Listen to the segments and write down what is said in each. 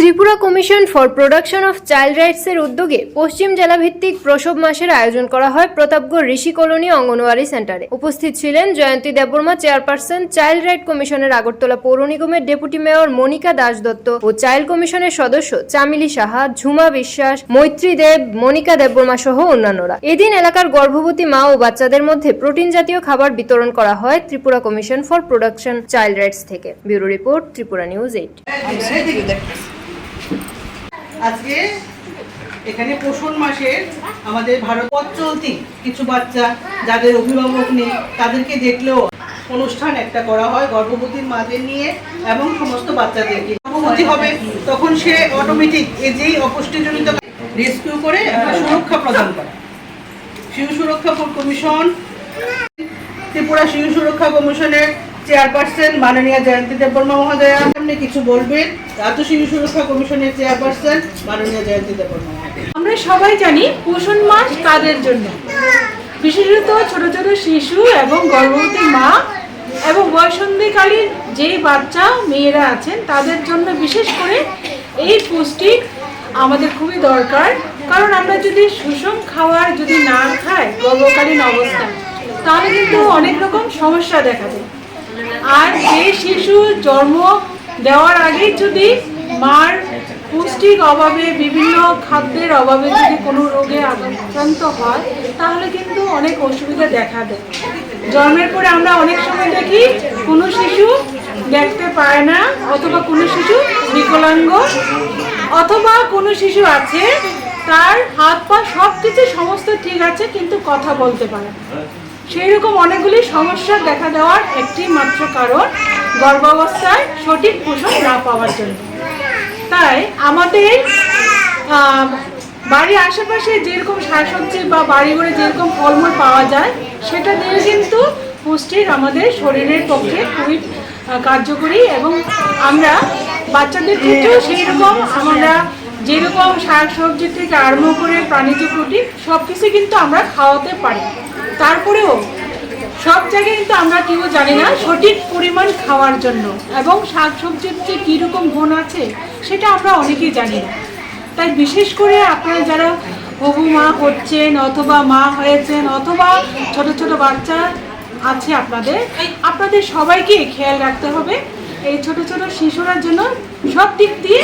Tripura commission for production of child রাইটসের উদ্যোগে পশ্চিম জেলা ভিত্তিক প্রসব মাসের আয়োজন করা হয় প্রতাপগড় ঋষি কলোনি অঙ্গনওয়াড়ি সেন্টারে উপস্থিত ছিলেন Jayanti Debbarma chairperson child right কমিশনের আগরতলা পৌর নিগমের ডেপুটি মেয়র মনিকা দাস দত্ত ও চাইল্ড কমিশনের সদস্য চামিলি সাহা ঝুমা বিশ্বাস মৈত্রী দেব মনিকা দেববর্মা সহ অন্যান্যরা এদিন এলাকার গর্ভবতী মা ও বাচ্চাদের মধ্যে প্রোটিন জাতীয় খাবার বিতরণ করা হয় Tripura commission for production child rights থেকে bureau report Tripura news eight আজকে এখানে পোষণ মাসে আমাদের ভারত পথ চলতি কিছু বাচ্চা যাদের অভিভাবক নেই, তাদেরকে দেখলেও অনুষ্ঠান একটা করা হয় গর্ভবতীর মাদের নিয়ে এবং সমস্ত বাচ্চাদেরকে। গর্ভবতী হবে, তখন সে অটোমেটিক এই যেই অপুষ্টিজনিত রেস্কিউ করে একটা সুরক্ষা প্রদান করে। শিশু সুরক্ষা কমিশন, ত্রিপুরা শিশু সুরক্ষা কমিশনের চেয়ারপারসন মাননীয় জয়ন্তী দেববর্মা মহোদয়া সামনে কিছু বলবেন? রাজ্য শিশু সুরক্ষা কমিশনের চেয়ারপারসন মাননীয় জয়ন্তী দেববর্মা আমরা সবাই জানি পোষণ মাস কাদের জন্য? বিশেষত ছোট ছোট শিশু এবং গর্ভবতী মা এবং বয়সন্ধিকালীন যে বাচ্চা, মেয়েরা আছেন, তাদের জন্য বিশেষ করে এই পুষ্টি আমাদের খুবই দরকার। কারণ আমরা যদি সুষম খাওয়ার যদি না খাই গর্ভকালীন অবস্থায়, তাহলে কিন্তু অনেক রকম সমস্যা দেখা যায় আর সেই শিশু জন্ম দেওয়ার আগে যদি মার পুষ্টির অভাবে, বিভিন্ন খাদ্যের অভাবে যদি কোনো রোগে আক্রান্ত হয়, তাহলে কিন্তু অনেক অসুবিধা দেখা দেয় জন্মের পরে আমরা অনেক সময় দেখি কোনো শিশু দেখতে পায় না, অথবা কোনো শিশু বিকলাঙ্গ, অথবা কোনো শিশু আছে, তার হাত পা সব কিছু সমস্ত ঠিক আছে, কিন্তু কথা বলতে পারে। সেই রকম অনেকগুলি সমস্যা দেখা দেওয়ার একটি মাত্র কারণ গর্ভাবস্থায় সঠিক পোষণ না পাওয়ার জন্য। তাই আমাদের বাড়ির আশেপাশে যেরকম শাকসবজি বা বাড়ি ঘরে যেরকম ফলমূল পাওয়া যায়, সেটা দিয়ে কিন্তু পুষ্টির আমাদের শরীরের পক্ষে খুবই কার্যকরী এবং আমরা বাচ্চাদের ক্ষেত্রেও সেই রকম আমরা যেরকম শাক সবজি থেকে আরম্ভ করে প্রাণীজ প্রোটিন সব কিছু কিন্তু আমরা খাওয়াতে পারি। তারপরেও সব জায়গায় কিন্তু আমরা কেউ জানি না সঠিক পরিমাণ খাওয়ার জন্য এবং শাক সবজির যে কীরকম গুণ আছে সেটা আমরা অনেকেই জানি না। তাই বিশেষ করে আপনারা যারা হবু মা হচ্ছেন অথবা মা হয়েছেন অথবা ছোট ছোট বাচ্চা আছে আপনাদের আপনাদের সবাইকে খেয়াল রাখতে হবে। এই ছোট ছোট শিশুরা জন্য সব দিক দিয়ে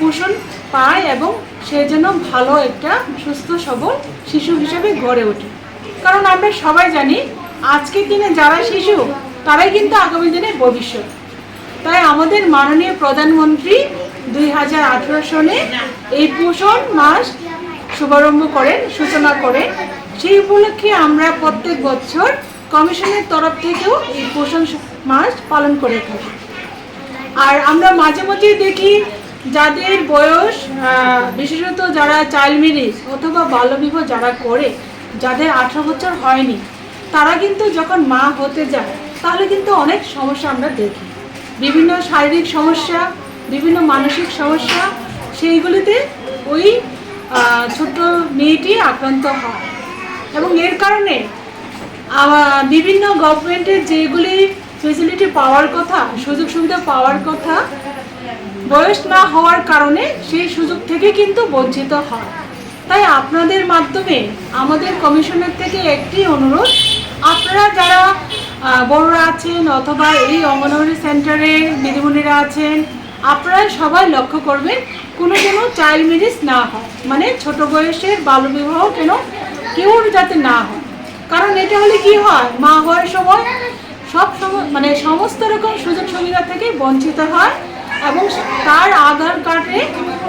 পোষণ পায় এবং সে যেন ভালো একটা সুস্থ সবল শিশু হিসেবে গড়ে ওঠে। কারণ আমরা সবাই জানি, আজকের দিনে যারা শিশু, তারাই কিন্তু আগামী দিনের ভবিষ্যৎ। তাই আমাদের মাননীয় প্রধানমন্ত্রী দুই হাজার আঠেরো সনে এই পোষণ মাস শুভারম্ভ করেন, সূচনা করেন। সেই উপলক্ষে আমরা প্রত্যেক বছর কমিশনের তরফ থেকেও এই পোষণ মাস পালন করে থাকি। আর আমরা মাঝে মাঝে দেখি যাদের বয়স বিশেষত যারা চাইল্ড ম্যারেজ অথবা বাল্যবিবাহ যারা করে, যাদের আঠারো বছর হয়নি, তারা কিন্তু যখন মা হতে যায়, তাহলে কিন্তু অনেক সমস্যা আমরা দেখি। বিভিন্ন শারীরিক সমস্যা, বিভিন্ন মানসিক সমস্যা, সেইগুলিতে ওই ছোট্ট মেয়েটি আক্রান্ত হয়। এবং এর কারণে বিভিন্ন গভর্নমেন্টের যেগুলি ফেসিলিটি পাওয়ার কথা, সুযোগ সুবিধা পাওয়ার কথা, বয়স না হওয়ার কারণে সেই সুযোগ থেকে কিন্তু বঞ্চিত হয়। তাই আপনাদের মাধ্যমে আমাদের কমিশনের থেকে একটি অনুরোধ, আপনারা যারা বড়রা আছেন অথবা এই অঙ্গনওয়াড়ি সেন্টারে দিদিমণিরা আছেন, আপনারা সবাই লক্ষ্য করবেন কোনো যেন চাইল্ড ম্যারেজ না হয়। মানে ছোট বয়সের বাল্যবিবাহ কেন কেউ যাতে না হয়। কারণ এটা হলে কি হয়? মা হওয়ার সময় সব মানে সমস্ত রকম সুযোগ সুবিধা থেকে বঞ্চিত হয় এবং তার আধার কার্ডে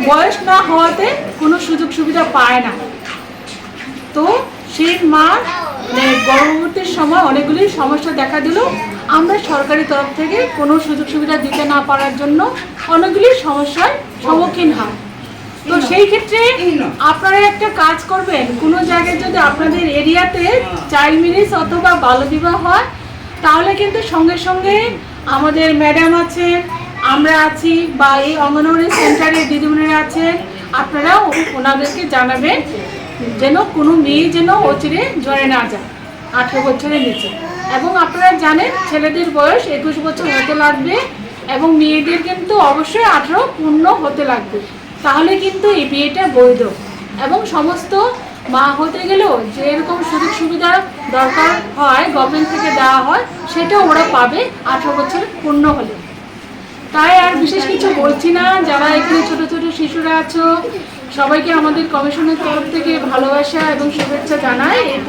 বয়স না হওয়াতে কোনো সুযোগ সুবিধা পায় না। তো সেই মা মানে গর্ভবতীর সময় অনেকগুলি সমস্যা দেখা দিল। আমরা সরকারি তরফ থেকে কোনো সুযোগ সুবিধা দিতে না পারার জন্য অনেকগুলি সমস্যার সম্মুখীন হয় তো সেই ক্ষেত্রে আপনারা একটা কাজ করবেন কোনো জায়গায় যদি আপনাদের এরিয়াতে চাইল্ড ম্যারেজ অথবা বাল্যবিবাহ হয় তাহলে কিন্তু সঙ্গে সঙ্গে আমাদের ম্যাডাম আছে আমরা আছি বা এই অঙ্গনওয়াড়ি সেন্টারে দিদিমণিরা আছেন আপনারা ওনাদেরকে জানাবেন যেন কোনো মেয়ে যেন অচিরে জড়ে না যায়, আঠেরো বছরের নিচে। এবং আপনারা জানেন ছেলেদের বয়স একুশ বছর হতে লাগবে এবং মেয়েদের কিন্তু অবশ্যই আঠারো পূর্ণ হতে লাগবে। তাহলে কিন্তু এই বিয়েটা বৈধ। এবং সমস্ত মা হতে গেলেও যে এরকম সুযোগ সুবিধা দরকার হয় গভর্নমেন্ট থেকে দেওয়া হয়, সেটা ওরা পাবে আঠারো বছর পূর্ণ হলে। তাই আর বিশেষ কিছু বলছি না, যারা এখানে ছোট ছোট শিশুরা আছো, সবাইকে আমাদের কমিশনের তরফ থেকে ভালোবাসা এবং শুভেচ্ছা জানায় এই